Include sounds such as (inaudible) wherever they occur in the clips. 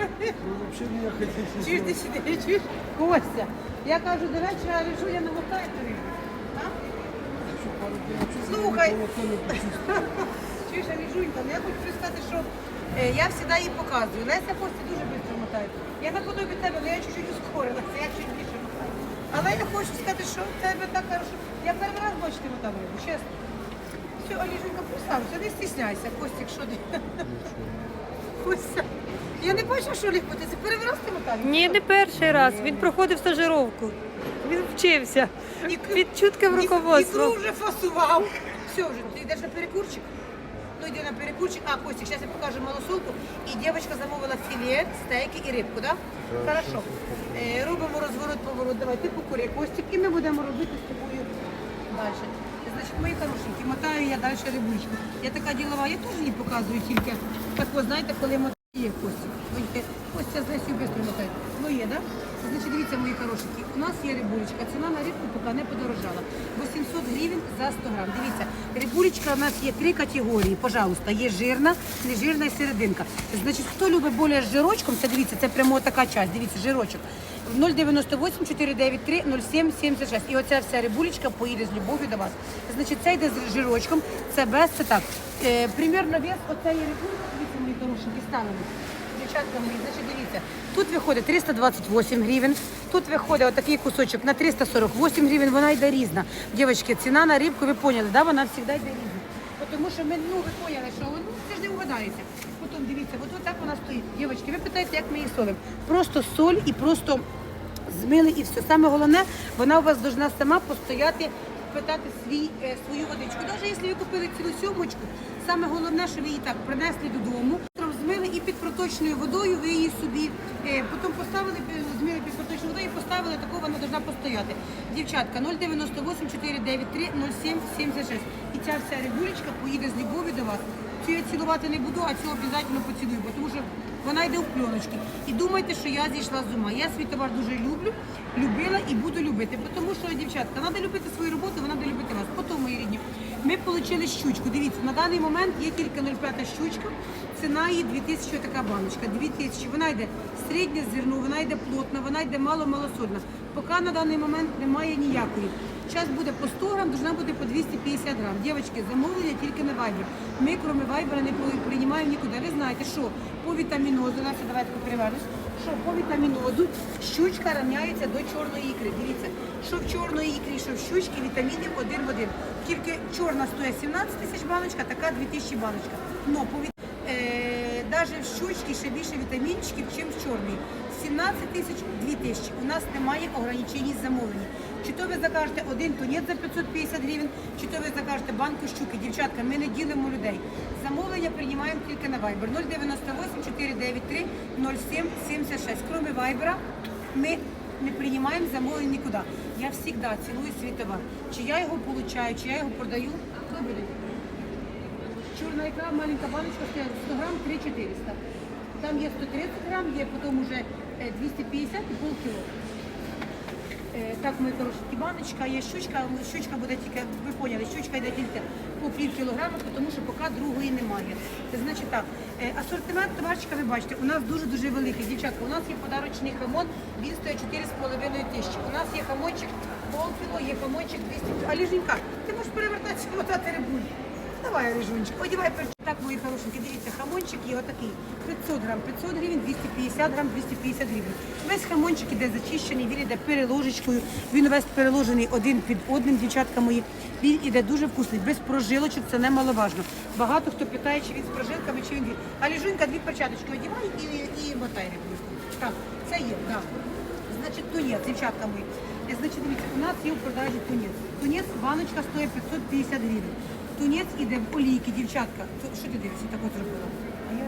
Вообще меня Чуєш? Костя. Я кажу, до вечора лежу, я намотаю тобі. А? Еще пару дней вообще Слухай. Чуєш, Аліжунька, ну я хочу сказати, що е, я завжди їй показую. Леся Костя дуже швидко мотає. Я наподобі тебе, але я чуть-чуть ускорилася, я чуть більше мотаю. Але я хочу сказати, що в тебе так хорошо. Я перший раз бачу, мотав рибу, чесно. Все, Аліжунька, представся, не стісняйся, Костік, що ти? Костя. Я не бачу, що легко, ти це перший раз ти? Ні, не перший раз. Він проходив стажировку. Він вчився. Ні, Під чутким Ікру вже фасував. Все вже, ти йдеш на перекурчик? Ну йди на перекурчик. А, Костік, зараз я покажу малосолку. І дівчинка замовила філе, стейки і рибку, так? Да? Хорошо. Е, робимо розворот, поворот. Давай, ти покури, Костік, і ми будемо робити з тобою далі. Значить, мої хорошенькі, мотаю я далі рибулечку. Я така ділова, я теж їй показую тільки. Так от, знаєте, коли мотає е, Костя з Лесю швидко мотає. Ну є? Да? Значить, дивіться, мої хорошенькі, у нас є рибулечка, ціна на рибку поки не подорожала. 800 гривень за 100 грам. Дивіться, рибулечка у нас є три категорії, пожалуйста. Є жирна, нежирна і серединка. Значить, хто любить більше з жирочком, це дивіться, це прямо така часть, дивіться, жирочок. 098 493 07 76. І оця вся рибулечка поїде з любов'ю до вас. Значить, це йде з жирочком, це без, це так. Е, примірно вес оцеї рибульки, дивіться, мої хорошенькі, ставимо. Дівчатка мої, значить, дивіться, тут виходить 328 гривень, тут виходить отакий кусочок на 348 гривень, вона йде різна. Дівчатки, ціна на рибку, ви поняли, да? вона завжди йде різна. Тому що ми, ну, ви поняли, що ну, це ж не угадається. Потім дивіться, от так вона стоїть. Дівчатки, ви питаєте, як ми її солимо. Просто соль і просто змили і все. Саме головне, вона у вас должна сама постояти, питати свій, е, свою водичку. Навіть якщо ви купили цілу сьомочку, саме головне, що ви її так принесли додому, під проточною водою ви її собі е, потім поставили, е, під проточною водою і поставили, таку вона должна постояти. Дівчатка, 098 493 07 76. І ця вся рибулечка поїде з любов'ю до вас. Цю я цілувати не буду, а цю обов'язково поцілую, бо тому що вона йде в пленочки. І думайте, що я зійшла з ума. Я свій товар дуже люблю, любила і буду любити. Тому що, дівчатка, треба любити свою роботу, вона буде любити вас. Потім, мої рідні, ми отримали щучку. Дивіться, на даний момент є тільки 0,5 щучка. Ціна її 2000 така баночка. 2000. Вона йде середнє зерно, вона йде плотна, вона йде мало-малосольна. Поки на даний момент немає ніякої. Зараз буде по 100 грам, должна буде по 250 грам. Дівчатки, замовлення тільки на вайбер. Ми, крім вайбера, не приймаємо нікуди. Ви знаєте, що по вітамінозу, давайте перевернусь, що по вітамінозу щучка рівняється до чорної ікри. Дивіться, що в чорної ікрі, що в щучки вітамінів один в один. Тільки чорна стоїть 17 тисяч баночка, така 2000 баночка. Но по віт... е, навіть в щучки ще більше вітамінчиків, ніж в чорній. 17 тисяч, 2 тисячі. У нас немає ограничень замовлення. Чи то ви закажете один тунець за 550 гривень, чи то ви закажете банку щуки. Дівчатка, ми не ділимо людей. Замовлення приймаємо тільки на Viber 098 493 07 76. Кроме Viber, ми не приймаємо замовлень нікуди. Я завжди цілую свій товар. Чи я його получаю, чи я його продаю. Добрий день. Чорна ікра, маленька баночка стоїть 100 грам 3400. Там є 130 грам, є потім уже е, 250 і полкіло. Е, Так, мої хороші, баночка, є щучка, щучка буде тільки, ви поняли, щучка йде тільки по пів кілограма, тому що поки другої немає. Це значить так, е, асортимент товарчика ви бачите, у нас дуже-дуже великий. Дівчатка, у нас є подарочний хамон, він стоїть 4,5 тисячі. У нас є хамончик полкіло, є хамончик 200. А ліженька, ти можеш перевертатися мотати рибуль. Давай, Рижунчик, одівай перчик. Так, мої хорошенькі, дивіться, хамончик є отакий. 500 грам, 500 гривень, 250 грам, 250 гривень. Весь хамончик іде зачищений, він іде переложечкою, він весь переложений один під одним, дівчатка мої. Він іде дуже вкусний, без прожилочок, це немаловажно. Багато хто питає, чи він з прожилками, чи він від. А ліжунька дві перчаточки одівай і, і мотай рибульку. Так, це є, так. Значить, тунець, дівчатка мої. Е, Значить, дивіться, у нас є в продажі тунець. Тунець, баночка стоїть 550 гривень. Тунець іде в олійки, дівчатка. Що ти дивишся, так от зробила? А я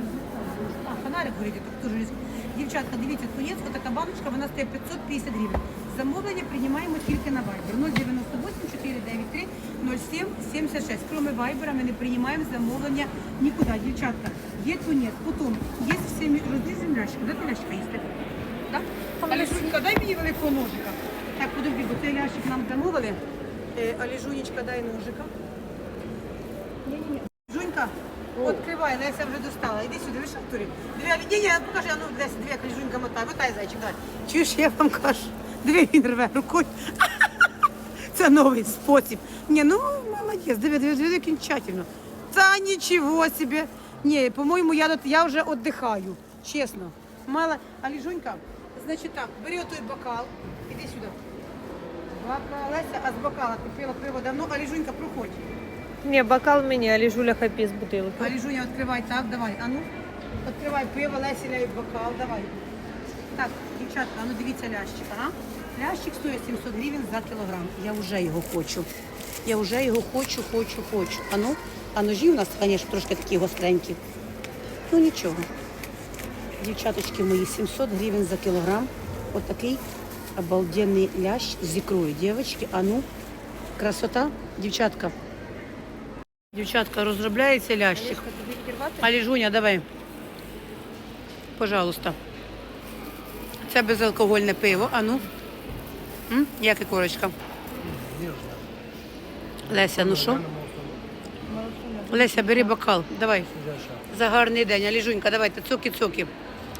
фонарик горить, так дуже різко. Дівчатка, дивіться, тунець, отака баночка, вона стоїть 550 гривень. Замовлення приймаємо тільки на Viber. 098 493 07 76. Кроме Viber ми не приймаємо замовлення нікуди. Дівчатка, є тунець, потім є всі роди земляшки. Де ти ляшка їсти? Так? Але Жунька, дай мені великого ножика. Так, подожди, бо цей ляшик нам замовили. Е, Але Жунечка, дай ножика. Ні-ні-ні. Жунька, Откривай, вже достала. Іди сюди, ви що в турі? Дві, ні, ні, покажи, а ну, Леся, дві, як ліжунька мотай. Мотай, зайчик, дай. Чуєш, я вам кажу. Дві він рве рукою. Це (laughs) новий спосіб. Ні, ну молодець, диви, диви, диви, кінчательно. Та нічого собі. Ні, по-моєму, я, я вже віддихаю, чесно. Мала, а ліжунька, значить так, бери той бокал, іди сюди. Бокал, Леся, а з бокала ти пила пиво давно, а ліжунька, проходь. Ні, бокал мені, а ліжуля хай п'є з бутилки. А Ліжуня, відкривай, так, давай. А ну, відкривай пиво, Леся ляє бокал, давай. Так, дівчатка, а ну дивіться лящик, ага. Лящик стоїть 700 гривень за кілограм. Я вже його хочу. Я вже його хочу, хочу, хочу. А ну, а ножі у нас, звісно, трошки такі гостренькі. Ну нічого. Дівчаточки мої, 700 гривень за кілограм. Отакий обалденний лящ з ікрою. Дівчатки, а ну, красота, дівчатка. Дівчатка, розробляється лящик. А Ліжуня, давай. Пожалуйста. Це безалкогольне пиво. А ну. М? Яке корочка? Леся, ну що? Леся, бери бокал. Давай. За гарний день. А Ліжунька, давайте, цоки-цоки.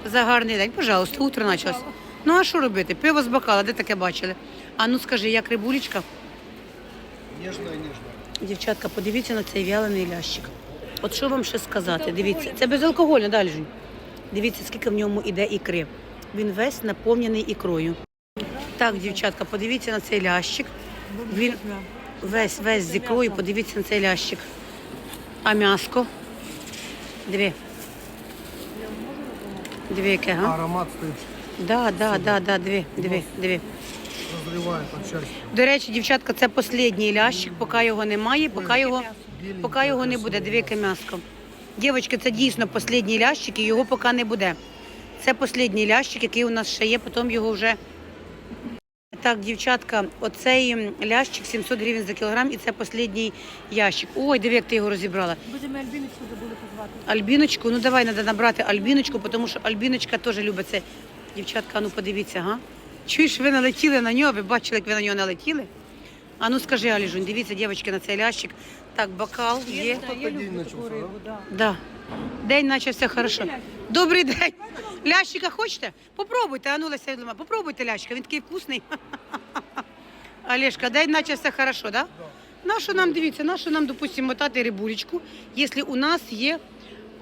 За гарний день. Пожалуйста, утро почалось. Ну а що робити? Пиво з бокала, де таке бачили? А ну скажи, як рибулечка? Нежно, нежно. Дівчатка, подивіться на цей вялений лящик. От що вам ще сказати? Дивіться, це безалкогольно, далі. Дивіться, скільки в ньому іде ікри. Він весь наповнений ікрою. Так, дівчатка, подивіться на цей лящик. Він весь весь з ікрою, подивіться на цей лящик. А м'яско? Дві. Дві яке, га? Аромат стоит, Да, да, да, да, дві, дві, дві. Разрывает от счастья. До речі, дівчатка, це останній лящик, поки його немає, поки його, поки його не буде. Двіке м'яско. Дівчатки, це дійсно останній лящик, і його поки не буде. Це останній лящик, який у нас ще є, потім його вже. Так, дівчатка, оцей лящик 700 гривень за кілограм, і це останній ящик. Ой, диви, як ти його розібрала. Будемо Альбіночку забули позвати. Альбіночку, ну давай треба набрати Альбіночку, тому що Альбіночка теж любить це. Дівчатка, ну подивіться, га? Чуєш, ви налетіли на нього, ви бачили, як ви на нього налетіли? А ну скажи, Аліжунь, дивіться, дівчатки, на цей лящик. Так, бокал є. Только день начался, да? Да. День начався хорошо. Добрий день. Лящика хочете? Попробуйте, а ну Леся попробуйте лящика, він такий вкусний. (laughs) Олешка, день начався хорошо, да? Нащо нам, дивіться, нащо нам, допустимо, мотати рибулечку, якщо у нас є,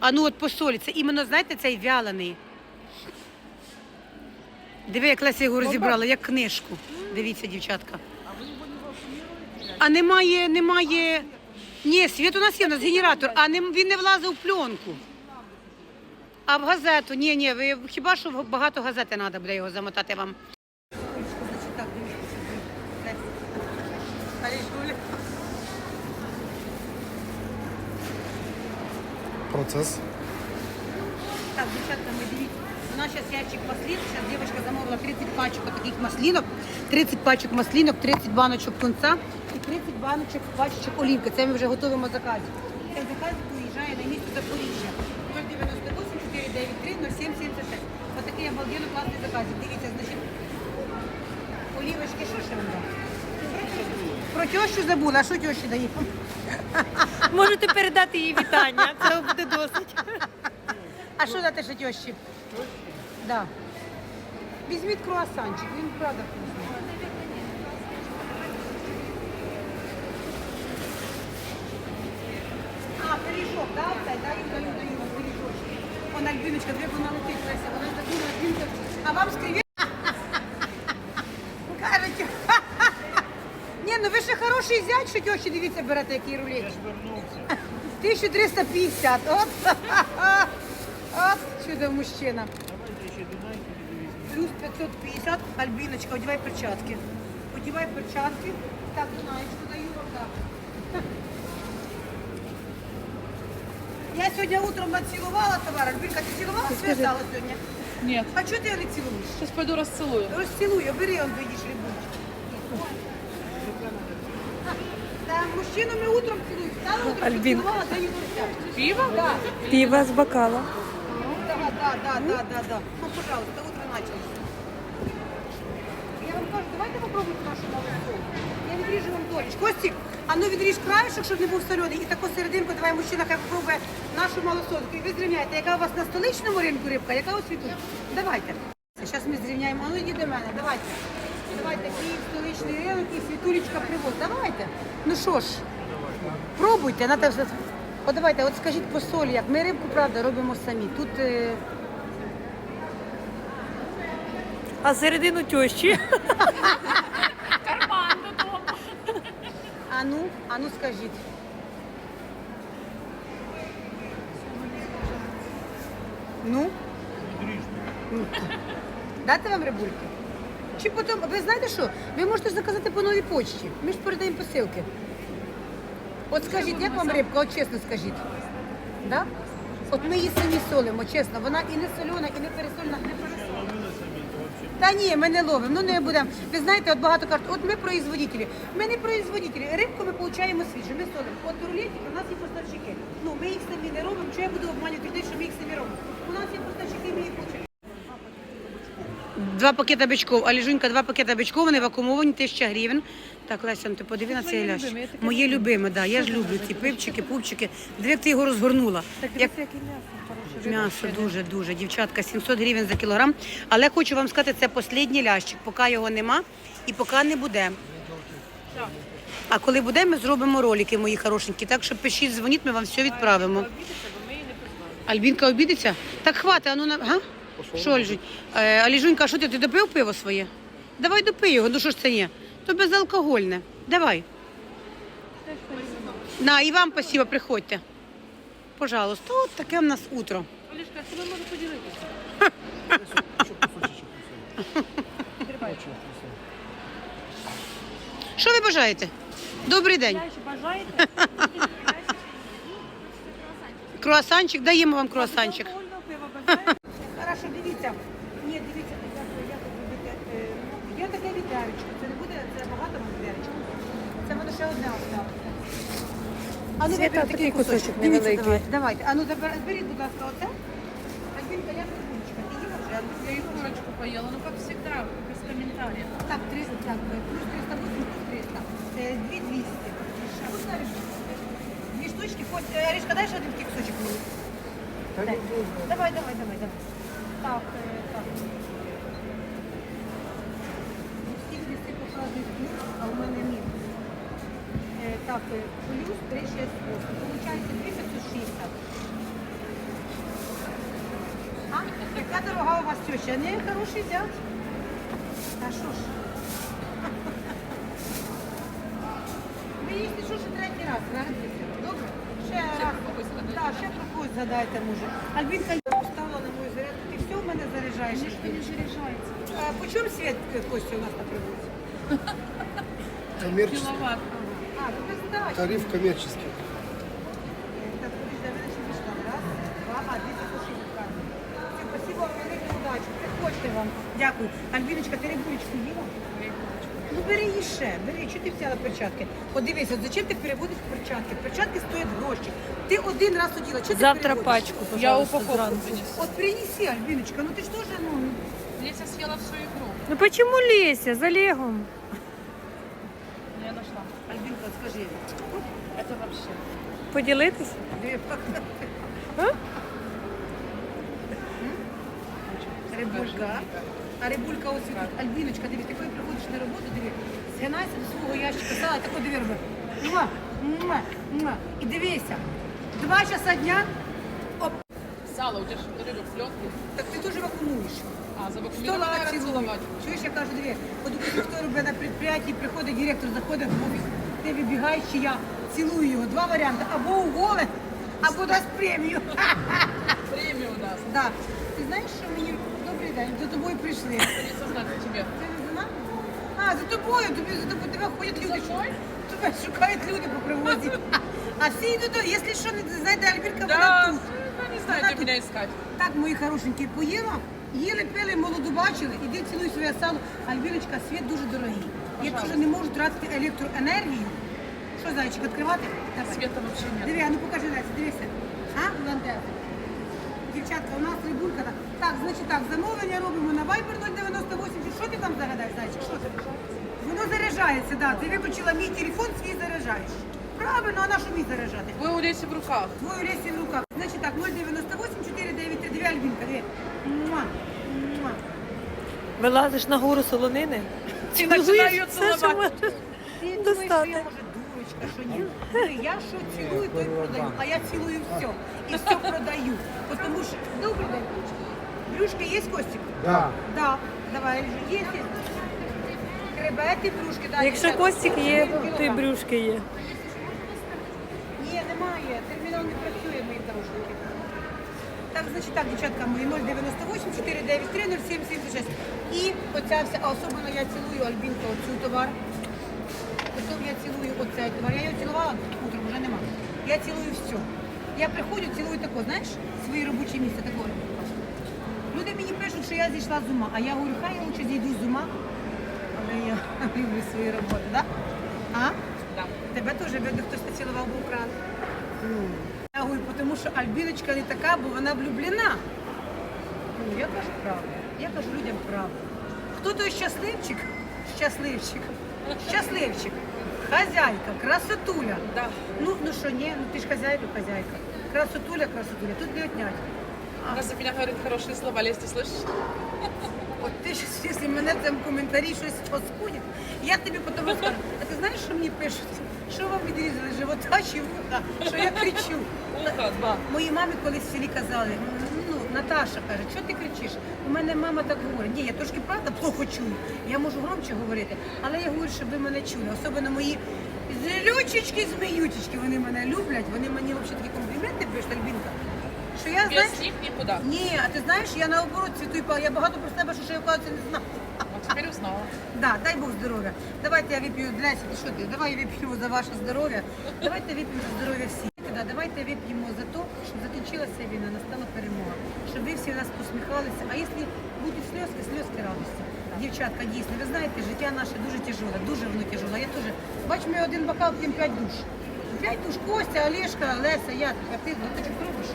а ну от по солі, це іменно, знаєте, цей вялений. Диви, як Леся його розібрала, як книжку. Дивіться, дівчатка. А немає, немає. Ні, світ у нас є, у нас генератор, а не, він не влазив в пленку. А в газету, ні, ні, ви хіба що багато газети треба буде його замотати вам. Процесс. Так, дівчатка, ми дивіться. У нас зараз ящик маслин. Зараз дівчинка замовила 30 пачок таких маслинок, 30 пачок маслинок, 30 баночок тунца і 30 баночок пачечок олівки. Це ми вже готуємо заказ. Цей заказ приїжджає на місто Запоріжжя. 098 493 0776. Отакий обалденно класний заказ. Дивіться, значить, олівочки, що ще вам дам? Про тещу забула, а що тещі дає? Можете передати їй вітання, це буде досить. А що дати ще тещі? Да. Візьміть круасанчик, він правда вкусний. А, пиріжок, да, оцей, даю, даю, даю вам пиріжочки. Вона Альбіночка, дві вона летить, Леся, вона забула, Альбінка. А вам скриві? (laughs) Кажуть, (laughs) ні, ну ви ще хороший зять, що тещі, дивіться, берете, який рулет. Я ж вернувся. 1350, от. От, чудо мужчина. Плюс 550, Альбіночка, одівай перчатки. Одівай перчатки. Так, Дунаєчку даю вам, так. Я сьогодні утром націлувала товар. Альбінка, ти цілувала своє сало сьогодні? Нет, А чого ти його не цілуєш? сейчас пойду расцелую. Розцілуй, бери, он доїш рибулечку. Та мужчину ми утром цілуємо. Стала утром Альбін. поцілувала, даю. Пиво? Да. Піва з бокала. Да, да, да, да, да, да. Ну, пожалуйста, давайте попробуйте нашу малосолку. Я відріжу вам долечку. Костік, а ну відріж краєшок, щоб не був солений. І таку серединку давай мужчина хай попробує нашу малосолку. І ви зрівняєте, яка у вас на столичному ринку рибка, яка у світу. Давайте. Зараз ми зрівняємо. А ну йди до мене, давайте. Давайте Київ, столичний ринок і світулечка привоз. Давайте. Ну що ж, пробуйте. На те все. От давайте, от скажіть по солі, як ми рибку, правда, робимо самі. Тут е, А середину тещі. А ну, а ну скажіть. Ну? Дати вам рибульки? Чи потім, ви знаєте що? Ви можете заказати по новій почті. Ми ж передаємо посилки. От скажіть, як вам рибка, от чесно скажіть. Да? От ми її самі солимо, чесно. Вона і не солена, і не пересолена, не пересолена. Та ні, ми не ловимо, ну не будемо. Ви знаєте, от багато кажуть, от ми производителі. Ми не производителі. Рибку ми получаємо свіжу, ми солимо. От рулетики у нас є поставщики. Ну, ми їх самі не робимо, чи я буду обманювати людей, що ми їх самі робимо. У нас є поставщики, ми їх. Два пакета бичков, а ліжунька, два пакета бичков, вони вакуумовані, 1000 гривень. Так, Леся, ти подиви на цей таке Моє любиме, да, я ж люблю ці пивчики, пупчики. Диви, як ти його розгорнула. Так, Як М'ясо дуже дуже. Дівчатка, 700 гривень за кілограм. Але хочу вам сказати, це останній лящик, поки його нема і поки не буде. А коли буде, ми зробимо ролики, мої хорошенькі. Так що пишіть, дзвоніть, ми вам все відправимо. Альбінка обідеться? Так хватить, а ну на. Га? Що, Альжунь? Е, Аліжунька, а що ти, ти допив пиво своє? Давай допий його, ну що ж це є? То безалкогольне. Давай. На, і вам спасибо, приходьте. Пожалуйста, от таке в нас утро. Олішка, тебе можу поділитися. Що ви бажаєте? Добрий день. Бажаєте? (laughs) Круасанчик, даємо вам круасанчик. Алкогольного пива бажаєте? Хорошо, дивіться. Ні, дивіться, робите. Е, ну, таке відеречко. Це не буде, це багато відеречко. Це воно ще одне осталося. А ну Свята, виберіть такий кусочок невеликий. Давайте, давайте. А ну забер- зберіть, будь ласка, оце. Альбінка, я. Ти їла вже? Я и курочку поела, ну как всегда, без комментариев. Так, 300, так, е, плюс 308, плюс 300. Е, Дві 200. А вот далі. Дві штучки. Хоч, е, Аришка, дай ще один такий кусочок мені. Дай. Давай, давай, давай, давай. Так, е, так. Всі листи показують плюс, а у мене мінус. Е, Так, е, плюс 368. Получається 2560. А? Яка дорога у вас теща? Не хороший взяв. Та що ж? Ви їсти що ще третій раз, нагадуйте. Добре? Ще раз. Так, ще про когось згадайте, може. Альбінка по чому світ е, Костя у нас на привозі? Коммерческий. А, ну без здачі. Тариф коммерческий. Так, подожди, ви ще пішла. Раз, два, а, дві тисячі відправили. Все, спасибо вам велике удачі. Приходьте вам. Дякую. Альбіночка, ти рибулечку їла? Ну бери її ще, бери, що ти взяла перчатки? Подивися, от зачем ти переводиш перчатки? Перчатки стоять гроші. Ти один раз оділа, що ти Завтра переводиш? пачку, Я пожалуйста, упаковку зранку. принесу. От принеси, Альбіночка, ну ти ж теж, ну, Леся съела всю икру. Ну почему Леся? За Олегом. Я нашла. Альбінка, от скажи. Это вообще. Поділитись? А? Рибулька. А рибулька ось тут. Альбіночка, диви, ти коли приходиш на роботу, диви, згинайся до свого ящика сала, тако диви роби. Муа, муа, муа. І дивися, два часа дня, Сало, у тебя что, рыба в плетке? так ти дуже вакуумуєш. А, за Сто вакуумированное. Чуєш, я кажу, диви, от хто робить на підприємстві, приходить директор, заходить в офіс, ти вибігаєш, чи я цілую його. Два варіанти, або уголе, або дасть премію. Премию (laughs) даст. Да. Ти знаєш, що мені добрий день, за тобою прийшли. Придется знать о тебе. Ти не знала? А, за тобою, тобі за тобою тебе ходять люди. Тебе шукають люди по привозі. (laughs) А всі йдуть, до- якщо що, не знаєте, Альбірка, вона Да, тут. Ну, не знаю, где тут. меня искать. Так, мої хорошенькі, поїла, їли, пили, молоду бачили, іди цілуй своє сало. Альбіночка, світ дуже дорогий. Я теж не можу тратити електроенергію. Що, зайчик, відкривати? Давай. Света вообще нет. Диви, а ну покажи, Леся, дивися. А, Ландес? дівчатка, у нас рибулька. Так, так, значить так, замовлення робимо на Viber 098. Чи Що ти там загадаєш, зайчик? Що ти? Воно заряджається, да. Ти виключила мій телефон, свій заряджаєш. Правильно, а на що мій заряджати? Вы у Леси в руках. Твою лесі в руках. Значить так, 098 493 Альбінка, диви. Муа, муа. Вилазиш на гору солонини. І починаю цілувати. Ти думаєш, що Достати. я може дурочка, що ні? Ні, Я що цілую, то й продаю, а я цілую все. І все продаю. Тому що, добрий день. Брюшки є Костік? Да. Да. Давай, є, є. Кревети, брюшки, да. Якщо дівчата. костик є, Один то й кілограм. брюшки є. Ні, немає. Термінал не працює, мої дорожники. Так, значить так, дівчатка мої 098 493 0776. І оця вся, а особливо я цілую Альбінка оцю товар. Потім я цілую оцей товар. Я його цілувала, утром вже нема. Я цілую все. Я приходжу, цілую тако, знаєш, своє робоче місце такое. Люди мені пишуть, що я зійшла з ума, а я говорю, хай я лучше зійду з ума, але я (laughs) люблю свою роботу, так? Да? А? Да. Тебе теж видно, хтось поцілував був кран. Тому що Альбіночка не така, бо вона влюблена. Ну, я кажу правду. Я кажу людям правду. Хто той щасливчик? Щасливчик. Щасливчик. Хазяйка, красотуля. Да. Ну, ну що, ні, ну ти ж хазяйка, хазяйка. Красотуля, красотуля. Тут не отнять. Она за меня говорит хорошие слова. Лесь, ты слышишь? От ти ж, якщо мене в коментарі щось поскудять, я тобі потім розкажу. А ти знаєш, що мені пишуть? Що вам відрізали живота чи вуха? Що я кричу? Вуха. Моїй мамі колись в селі казали, ну, Наташа каже, що ти кричиш? У мене мама так говорить. Ні, я трошки правда плохо чую. Я можу громче говорити, але я говорю, щоб ви мене чули. Особливо мої злючечки, зміючечки, вони мене люблять, вони мені взагалі такі компліменти пишуть, Альбінка. Що я, знаєш, Без них никуда. ні, а ти знаєш, я наоборот цвітую, я багато про себе, що ще я оказується, не знаю. Вот теперь узнала. Да, дай Бог здоров'я. Давайте я вип'ю, Ляся, ти що ти? Давай я вип'ю за ваше здоров'я. Давайте вип'ємо за здоров'я всіх. Да, давайте вип'ємо за те, щоб закінчилася війна, настала перемога. Щоб ви всі нас посміхалися. А якщо будуть сльозки, сльозки радості. Дівчатка, дійсно, ви знаєте, життя наше дуже тяжеле, дуже воно тяжеле. Я теж, бач, ми один бокал п'ємо п'ять душ. П'ять душ, Костя, Олешка, Леся, я, а ти, ну, ти що робиш?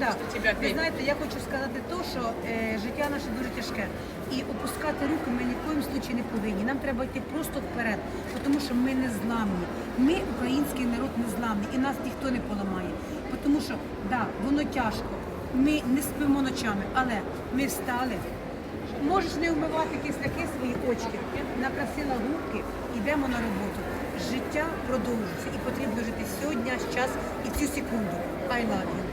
Да. Тебя Ви знаєте, я хочу сказати те, що е, життя наше дуже тяжке. І опускати руки ми ні в коїм случаї не повинні. Нам треба йти просто вперед, тому що ми не зламні. Ми, український народ, не зламні, і нас ніхто не поламає. Тому що, да, воно тяжко. Ми не спимо ночами, але ми встали. Можеш не вмивати кисляки свої очки, накрасила губки, йдемо на роботу. Життя продовжується і потрібно жити сьогодні, час і цю секунду. I love you.